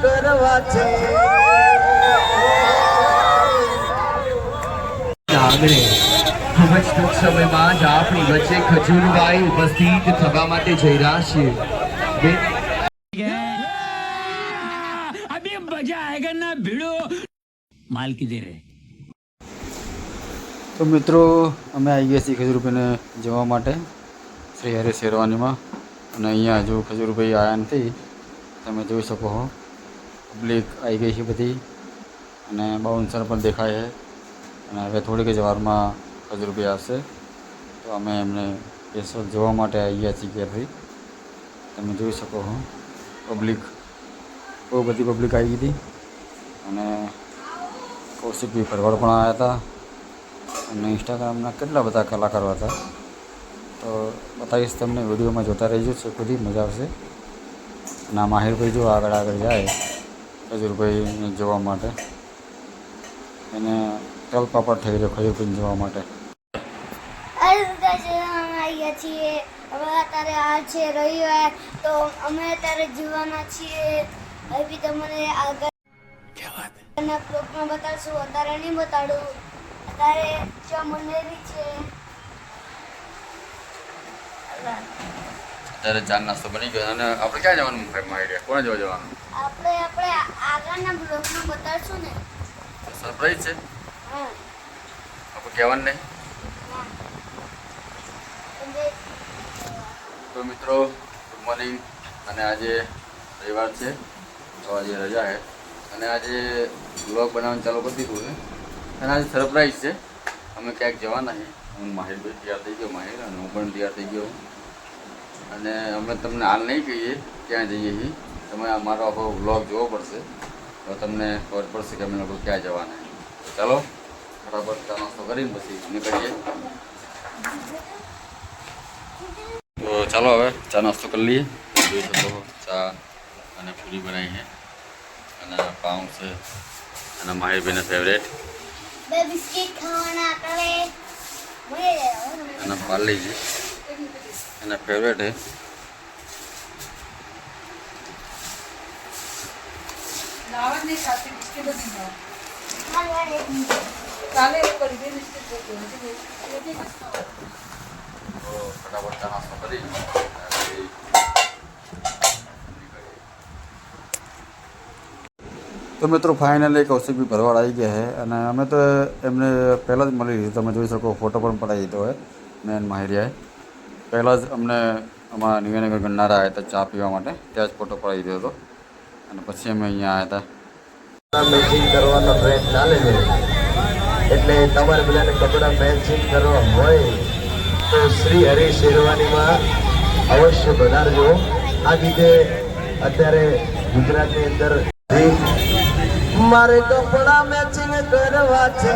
કરવા છે. તો મિત્રો અમે આવી ગયા છીએ ખજૂરભાઈને જવા માટે શ્રી હરે શેરવાનીમાં. અને અહીંયા જો ખજૂરભાઈ આયા નથી તમે જોઈ શકો હો. પબ્લિક આવી ગઈ છે બધી અને બાઉન્સર પણ દેખાય છે. અને હવે થોડીક જ વારમાં ખજૂરભાઈ આવશે. તો અમે એમને સ્પેશિયલ જોવા માટે આવી ગયા છીએ ઘેરથી. તમે જોઈ શકો છો પબ્લિક, બહુ બધી પબ્લિક આવી હતી. અને કૌશિકભાઈ ભરવાડ પણ આવ્યા હતા. અને ઇન્સ્ટાગ્રામના કેટલા બધા કલાકારો હતા. તો બતાવીશ તમને વિડીયોમાં જોતા રહેજો, છે ખુદી મજા આવશે. અને આ માહિરભાઈ જો આગળ આગળ જાય. ખજૂરભાઈને જોવા માટે. અને તલ પાપડ થઈ રહ્યો ખજૂરભાઈને જોવા માટે. આવ્યા છીએ હવે અત્યારે આ છે રવિવાર તો અમે અત્યારે જીવવાના છીએ. હવે બી તમને આગળના પ્રોગ્રામ બતાડશું અત્યારે નહીં બતાડું. અત્યારે ચામુંડેરી છે. અત્યારે ચાર નાસ્તો બની ગયો અને આપણે ક્યાં જવાનું? માહિર કોને જોવા જવાનું? આપણે આપણે આગળના બ્લોગમાં બતાવશું ને. સરપ્રાઈઝ છે? હા. આપણે કહેવાનું નહીં. તો મિત્રો ગુડ મોર્નિંગ અને આજે રવિવાર છે તો આજે રજા છે. અને આજે બ્લોગ બનાવવાનું ચાલુ કરી દીધું છે. અને આજે સરપ્રાઈઝ છે. અમે ક્યાંક જવાના છે. હું માહિરભાઈ તૈયાર થઈ ગયો માહિર અને હું પણ તૈયાર થઈ ગયો. અને અમે તમને હાલ નહીં કહીએ ક્યાં જઈએ છીએ. તમે અમારો આખો બ્લોગ જોવો પડશે તો તમને ખબર પડશે કે અમે લોકો ક્યાં જવાના તો ચાલો ફટાફટ ચા નાસ્તો કરીને પછી નીકળીએ. તો ચાલો હવે ચા નાસ્તો કરી લઈએ. જોઈ શકો ચા અને પૂરી બનાવી છે. અને પાઉં છે અને માહિરભાઈના ફેવરેટ અને પાર્લી છે. એના ફેવરેટ છે. નાવા નહીં બિસ્કિટ જ નહીં કાલે એવું કરી બિસ્કિટ ફટાફટ કરી. તો મિત્રો ફાઇનલી કૌશિકભાઈ ભરવાડ આવી ગયા છે. અને અમે તો એમને પહેલાં જ મળી લીધું. તમે જોઈ શકો ફોટો પણ પડાવી દીધો હોય મેન માહિરિયાએ. પહેલાં જ અમને અમારા નિવેનગર ગણનારા આવ્યા હતા ચા પીવા માટે. ત્યાં જ ફોટો પડાવી દીધો હતો. અને પછી અમે અહીંયા આવ્યા હતા. મેચિંગ કરવાનો ટ્રેન ચાલે છે. એટલે તમારે બધાને કપડાં મેચિંગ કરવા હોય, તો શ્રી હરિ શેરવાનીમાં અવશ્ય પધારજો. આ રીતે અત્યારે ગુજરાતની અંદર મારે કપડાં મેચિંગ કરવા છે.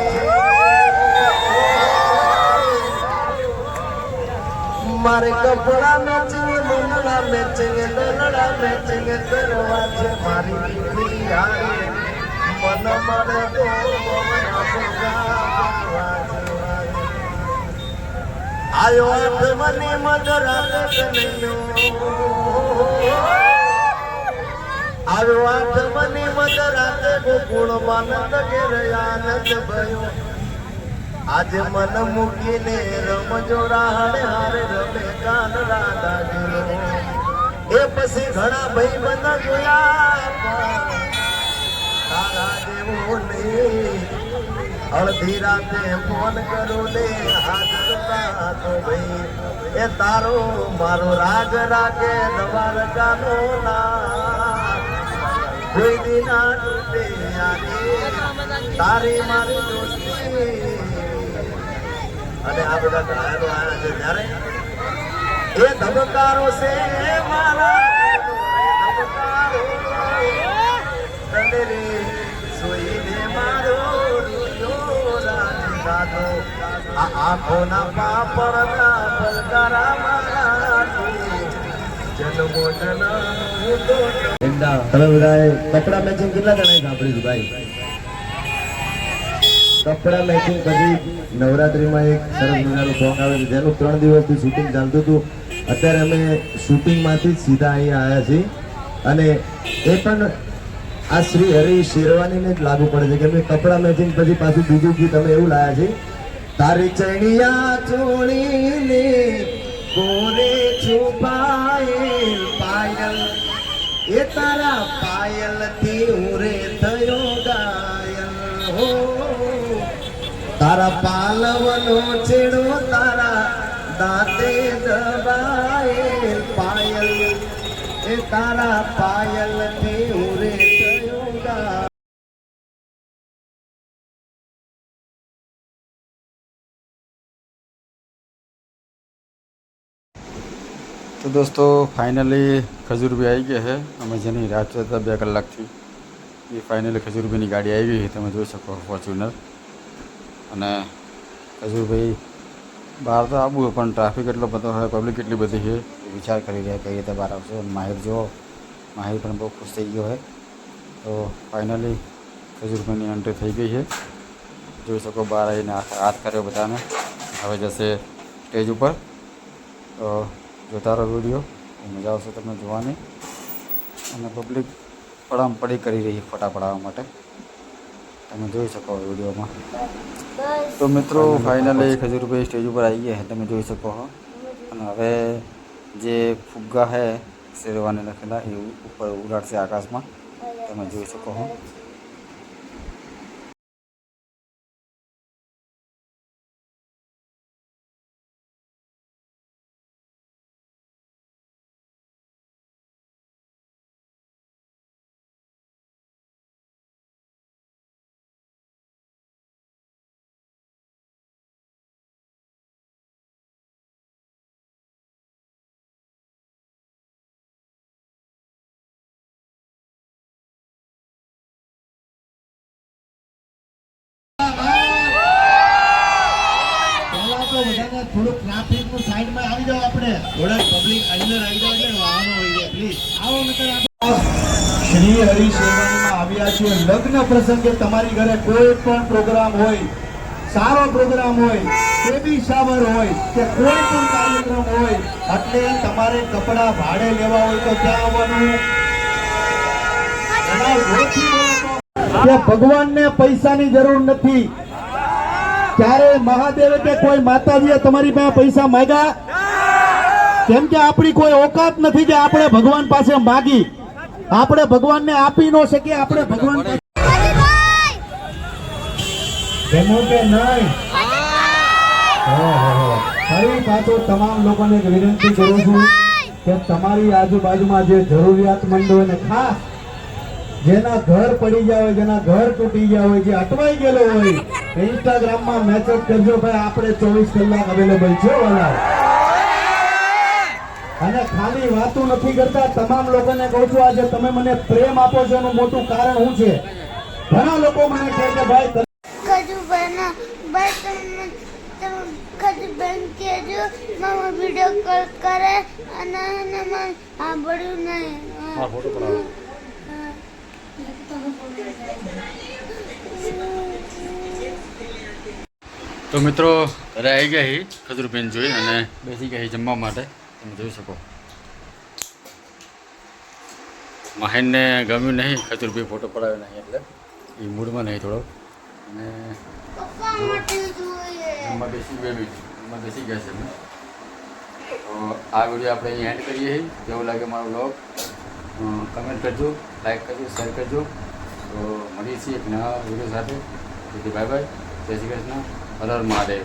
મારે કપડાં મેચિંગ લોલડા મેચિંગ લોલડા મેચિંગ કરવા છે મારી દીકરી આયો મને મને મધરાત ગુણ માનંદ ઘેર ભયો આજે મન મૂકીને રમજો રાહડે હારે રમે કાન રાધા ગયો એ પછી ઘણા ભાઈ બંધા જોયા, તારા દેવો નહીં અડધી રાતે ફોન કરું ને હાજર તા ભાઈ. એ તારો મારો રાગ રાગે દ્વારકાનો ના કોઈ દિના તારી મારી દોસ્તી. અને આ બધા ગાયનો આવ્યા છે. ત્યારે એ ધબકારો છે મારા ધબકારો. આ આંખોના પાપડના પલકારા મારા જન્મો જન્મ બધાએ કપડા મેચિંગ કેટલા જણાએ સાંભળ્યું ભાઈ? કપડા મેચિંગ પછી નવરાત્રીમાં એક સરસ મજાનું સોંગ આવે છે. જેનું ત્રણ દિવસથી શૂટિંગ ચાલતું હતું. અત્યારે અમે શૂટિંગમાંથી જ સીધા અહીંયા આવ્યા છીએ. અને એ પણ આ શ્રી હરિ શેરવાનીને જ લાગુ પડે છે. કેમ કે કપડા મેચિંગ પછી પાછું બીજું ગીત અમે એવું લાયા છે તારી ચણિયા ચોળીને તારા પાલવનો છેડો તારા દાંતે દબાયેલ પાયલ. એ તારા પાયલથી ઉરે થયો ગાયલ તો દોસ્તો ફાઇનલી ખજૂરભાઈ આવી ગયા છે અમે જેની રાહ જોતા હતા બે કલાકથી. એ ફાઇનલી ખજૂરભાઈની ગાડી આવી ગઈ તમે જોઈ શકો ફોર્ચ્યુનર અને ખજૂરભાઈ બહાર તો આવવું પણ ટ્રાફિક એટલો બધો હોય પબ્લિક એટલી બધી છે વિચાર કરી રહ્યા, કઈ રીતે બહાર આવશે. માહિર જુઓ, માહિર પણ બહુ ખુશ થઈ ગયો હોય તો ફાઇનલી ખજૂરભાઈની એન્ટ્રી થઈ ગઈ છે. જોઈ શકો બહાર આવીને હાથ કર્યો બધાને. હવે જશે સ્ટેજ ઉપર. તો જોતા રહો વીડિયો મજા આવશે તમને જોવાની. અને પબ્લિક પડામ પડી કરી રહી ફોટા માટે. તમે જોઈ શકો વિડીયોમાં. તો મિત્રો ફાઇનલી ખજૂરભાઈ સ્ટેજ ઉપર આવી ગયા તમે જોઈ શકો છો અને હવે જે ફુગ્ગા છે શેરવાને લખેલા એ ઉપર ઉડાડશે આકાશમાં. તમે જોઈ શકો છો થોડુંક ટ્રાફિકનું સાઈડમાં આવી જાવ આપણે. થોડાક પબ્લિક અંદર આવી જાવ એટલે વાહનો હોય છે પ્લીઝ આવો મિત્ર શ્રી હરિ સેવાનીમાં આવ્યા છીએ. લગ્ન પ્રસંગે તમારી ઘરે કોઈ પણ પ્રોગ્રામ હોય સારો પ્રોગ્રામ હોય બેબી શાવર હોય કે કોઈ પણ કાર્યક્રમ હોય એટલે તમારે કપડાં ભાડે લેવા હોય તો ક્યાં આવવાનું? ભગવાનને પૈસાની જરૂર નથી. ત્યારે મહાદેવે કે કોઈ માતાજીએ તમારી પાસે પૈસા માંગ્યા? કેમ કે આપણી કોઈ ઓકાત નથી કે આપણે ભગવાન પાસે માગી. આપણે ભગવાનને આપી ન શકીએ, આપણે ભગવાન ફરી પાછો તમામ લોકોને વિનંતી કરું છું કે તમારી આજુબાજુમાં જે જરૂરિયાતમંદ હોય ને ખાસ, જેના ઘર પડી ગયા હોય, જેના ઘર તૂટી ગયા હોય, જે અટવાઈ ગયેલો હોય ઇન્સ્ટાગ્રામમાં મેસેજ કરજો ભાઈ આપણે ચોવીસ કલાક અવેલેબલ છે વાલા અને ખાલી વાતો નથી કરતા તમામ લોકોને કહું છું આજે તમે મને પ્રેમ આપો છો એનું મોટું કારણ શું છે? ઘણા લોકો મને કહે કે ભાઈ ખજુ બના બસ બેન કહેજો મામા વીડિયો કોલ કરે અને અને મને સાંભળ્યું નહીં. હા ફોટો પડાવો. તો મિત્રો ઘરે આવી ગયા ખજૂરબેન જોઈ અને બેસી ગયા જમવા માટે. તમે જોઈ શકો. માહિનને ગમ્યું નહીં ખજૂરભાઈ ફોટો પડાવ્યો નહીં એટલે. એ મૂડમાં નહીં થોડો. અને જમવા બેસી ગયેલું જમવા બેસી ગયા છે તો આ વીડિયો આપણે અહીં એન્ડ કરીએ. છીએ જેવું લાગે મારો બ્લોગ કમેન્ટ કરજો લાઈક કરજો શેર કરજો. તો મળીએ છીએ એક નવા વીડિયો સાથે. બાય બાય જય શ્રી કૃષ્ણ. હર હર